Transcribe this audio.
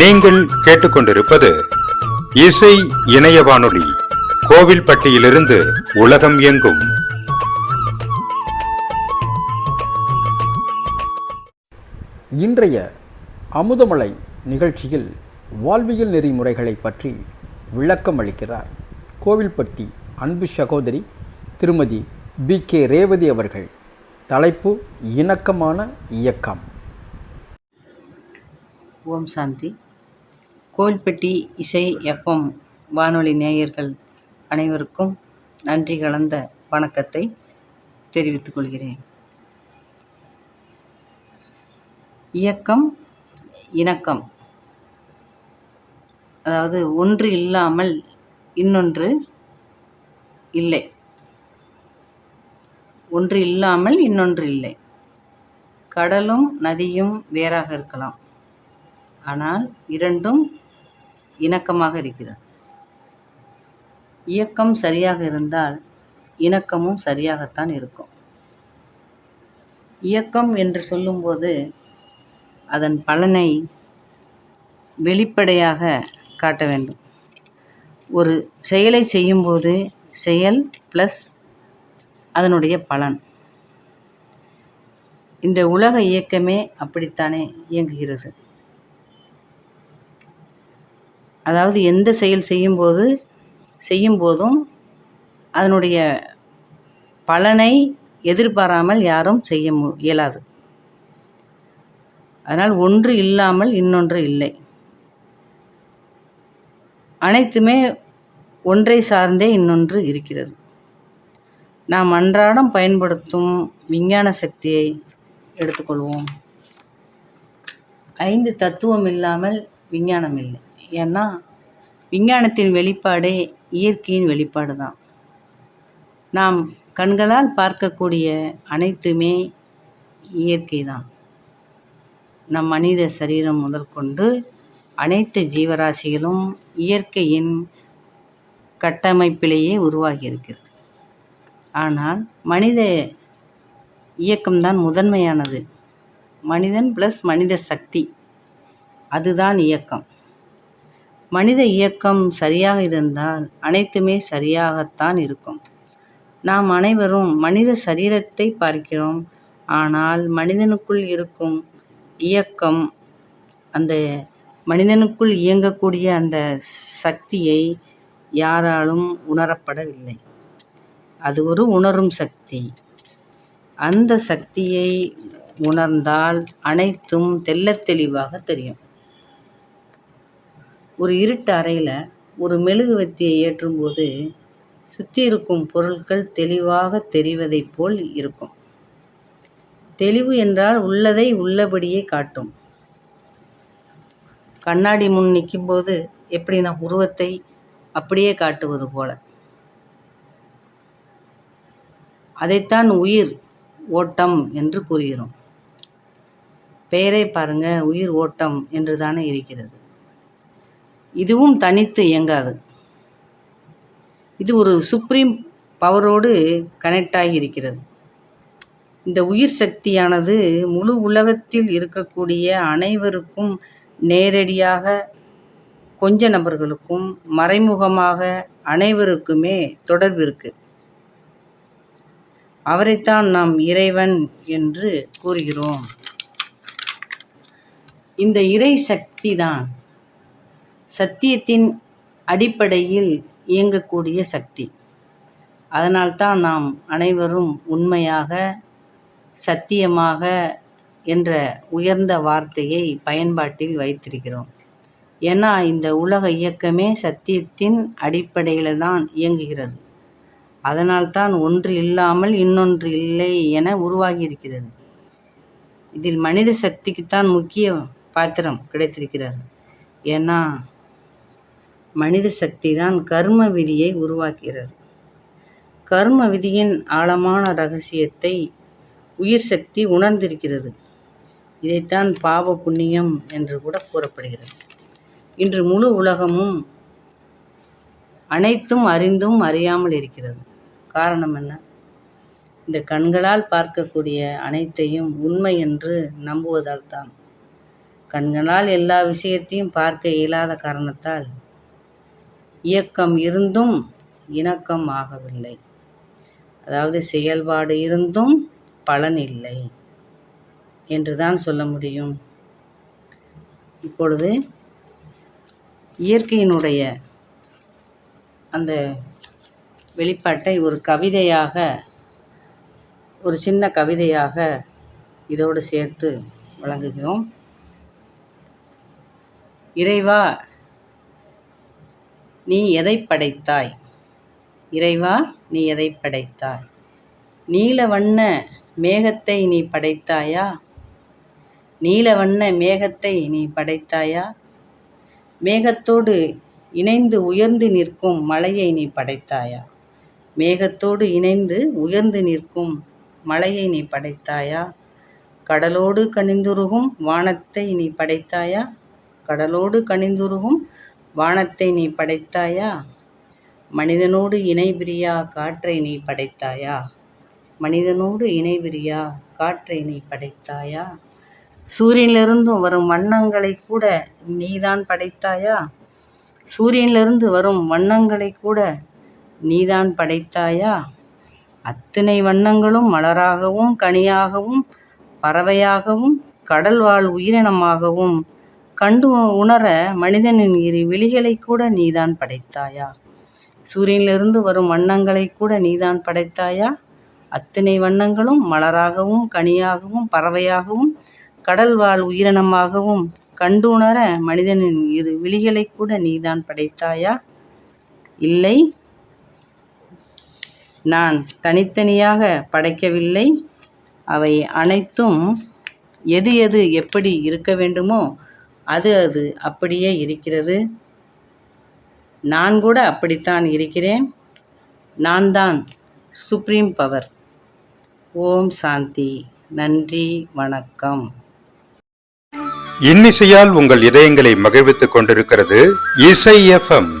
நீங்கள் கேட்டுக்கொண்டிருப்பது இசை இணைய வானொலி கோவில்பட்டியிலிருந்து உலகம் எங்கும். இன்றைய அமுதமலை நிகழ்ச்சியில் வாழ்வியல் நெறிமுறைகளை பற்றி விளக்கம் அளிக்கிறார் கோவில்பட்டி அன்பு சகோதரி திருமதி பி கே ரேவதி அவர்கள். தலைப்பு இணக்கமான இயக்கம். ஓம் சாந்தி. கோவில்பட்டி இசை எஃப்எம் வானொலி நேயர்கள் அனைவருக்கும் நன்றி கலந்த வணக்கத்தை தெரிவித்துக் கொள்கிறேன். இயக்கம் இணக்கம். அதாவது ஒன்று இல்லாமல் இன்னொன்று இல்லை. ஒன்று இல்லாமல் இன்னொன்று இல்லை. கடலும் நதியும் வேறாக இருக்கலாம். ஆனால் இரண்டும் இணக்கமாக இருக்கிறது. இயக்கம் சரியாக இருந்தால் இணக்கமும் சரியாகத்தான் இருக்கும். இயக்கம் என்று சொல்லும்போது அதன் பலனை வெளிப்படையாக காட்ட வேண்டும். ஒரு செயலை செய்யும்போது செயல் ப்ளஸ் அதனுடைய பலன். இந்த உலக இயக்கமே அப்படித்தானே இயங்குகிறது. அதாவது எந்த செயல் செய்யும்போது செய்யும்போதும் அதனுடைய பலனை எதிர்பாராமல் யாரும் செய்ய மு இயலாது. அதனால் ஒன்று இல்லாமல் இன்னொன்று இல்லை. அனைத்துமே ஒன்றை சார்ந்தே இன்னொன்று இருக்கிறது. நாம் அன்றாடம் பயன்படுத்தும் விஞ்ஞான சக்தியை எடுத்துக்கொள்வோம். ஐந்து தத்துவம் இல்லாமல் விஞ்ஞானம் இல்லை. ஏன்னா விஞ்ஞானத்தின் வெளிப்பாடே இயற்கையின் வெளிப்பாடு தான் நாம் கண்களால் பார்க்கக்கூடிய அனைத்துமே இயற்கை தான் நம் மனித சரீரம் முதல் கொண்டு அனைத்து ஜீவராசிகளும் இயற்கையின் கட்டமைப்பிலேயே உருவாகி இருக்கிறது ஆனால் மனித இயக்கம்தான் முதன்மையானது. மனிதன் ப்ளஸ் மனித சக்தி. அதுதான் இயக்கம். மனித இயக்கம் சரியாக இருந்தால் அனைத்துமே சரியாகத்தான் இருக்கும். நாம் அனைவரும் மனித சரீரத்தை பார்க்கிறோம். ஆனால் மனிதனுக்குள் இருக்கும் இயக்கம் அந்த மனிதனுக்குள் இயங்கக்கூடிய அந்த சக்தியை யாராலும் உணரப்படவில்லை. அது ஒரு உணரும் சக்தி. அந்த சக்தியை உணர்ந்தால் அனைத்தும் தெல்ல தெளிவாக தெரியும். ஒரு இருட்டு அறையில் ஒரு மெழுகுவர்த்தியை ஏற்றும்போது சுற்றி இருக்கும் பொருட்கள் தெளிவாக தெரிவதைப் போல் இருக்கும். தெளிவு என்றால் உள்ளதை உள்ளபடியே காட்டும். கண்ணாடி முன் நிற்கும்போது எப்படி நான் உருவத்தை அப்படியே காட்டுவது போல. அதைத்தான் உயிர் ஓட்டம் என்று கூறுகிறோம். பெயரை பாருங்க உயிர் ஓட்டம் என்று தானே இருக்கிறது. இதுவும் தனித்து இயங்காது. இது ஒரு சுப்ரீம் பவரோடு கனெக்ட் ஆகி இருக்கிறது இந்த உயிர் சக்தியானது முழு உலகத்தில் இருக்கக்கூடிய அனைவருக்கும் நேரடியாக கொஞ்ச நபர்களுக்கும் மறைமுகமாக அனைவருக்குமே தொடர்பு இருக்கு. அவரைத்தான் நாம் இறைவன் என்று கூறுகிறோம். இந்த இறை சக்தி தான் சத்தியத்தின் அடிப்படையில் இயங்கக்கூடிய சக்தி. அதனால்தான் நாம் அனைவரும் உண்மையாக சத்தியமாக என்ற உயர்ந்த வார்த்தையை பயன்பாட்டில் வைத்திருக்கிறோம். ஏன்னா இந்த உலக இயக்கமே சத்தியத்தின் அடிப்படையில் தான் இயங்குகிறது. அதனால்தான் ஒன்று இல்லாமல் இன்னொன்று இல்லை என உருவாகியிருக்கிறது. இதில் மனித சக்திக்குத்தான் முக்கிய பாத்திரம் கிடைத்திருக்கிறது. ஏன்னா மனித சக்தி தான் கர்ம விதியை உருவாக்குகிறது. கர்ம விதியின் ஆழமான ரகசியத்தை உயிர் சக்தி உணர்ந்திருக்கிறது. இதைத்தான் பாவ புண்ணியம் என்று கூட கூறப்படுகிறது. இன்று முழு உலகமும் அனைத்தும் அறிந்தும் அறியாமல் இருக்கிறது. காரணம் என்ன? இந்த கண்களால் பார்க்கக்கூடிய அனைத்தையும் உண்மை என்று நம்புவதால் தான் கண்களால் எல்லா விஷயத்தையும் பார்க்க இயலாத காரணத்தால் இயக்கம் இருந்தும் இணக்கம் ஆகவில்லை. அதாவது செயல்பாடு இருந்தும் பலன் இல்லை என்று தான் சொல்ல முடியும். இப்பொழுது இயற்கையினுடைய அந்த வெளிப்பாட்டை ஒரு கவிதையாக ஒரு சின்ன கவிதையாக இதோடு சேர்த்து வழங்குகிறோம். இறைவா நீ எதை படைத்தாய்? இறைவா நீ எதை படைத்தாய்? நீல வண்ண மேகத்தை நீ படைத்தாயா? நீல வண்ண மேகத்தை நீ படைத்தாயா? மேகத்தோடு இணைந்து உயர்ந்து நிற்கும் மலையை நீ படைத்தாயா? மேகத்தோடு இணைந்து உயர்ந்து நிற்கும் மலையை நீ படைத்தாயா? கடலோடு கனிந்துருகும் வானத்தை நீ படைத்தாயா? கடலோடு கனிந்துருகும் வானத்தை நீ படைத்தாயா? மனிதனோடு இணைபிரியா காற்றை நீ படைத்தாயா? மனிதனோடு இணைபிரியா காற்றை நீ படைத்தாயா? சூரியனிலிருந்தும் வரும் வண்ணங்களை கூட நீதான் படைத்தாயா? சூரியனிலிருந்து வரும் வண்ணங்களை கூட நீதான் படைத்தாயா? அத்தனை வண்ணங்களும் மலராகவும் கனியாகவும் பறவையாகவும் கடல் வாழ் உயிரினமாகவும் கண்டு உணர மனிதனின் இரு விழிகளை கூட நீதான் படைத்தாயா? சூரியனிலிருந்து வரும் வண்ணங்களை கூட நீதான் படைத்தாயா? அத்தனை வண்ணங்களும் மலராகவும் கனியாகவும் பறவையாகவும் கடல் வாழ் உயிரினமாகவும் கண்டு உணர மனிதனின் இரு விழிகளை கூட நீதான் படைத்தாயா? இல்லை நான் தனித்தனியாக படைக்கவில்லை. அவை அனைத்தும் எது எது எப்படி இருக்க வேண்டுமோ அது அது அப்படியே இருக்கிறது. நான் கூட அப்படித்தான் இருக்கிறேன். நான் தான் சுப்ரீம் பவர் ஓம் சாந்தி. நன்றி வணக்கம். இன்னிசையால் உங்கள் இதயங்களை மகிழ்வித்துக் கொண்டிருக்கிறது இசை எஃப்எம்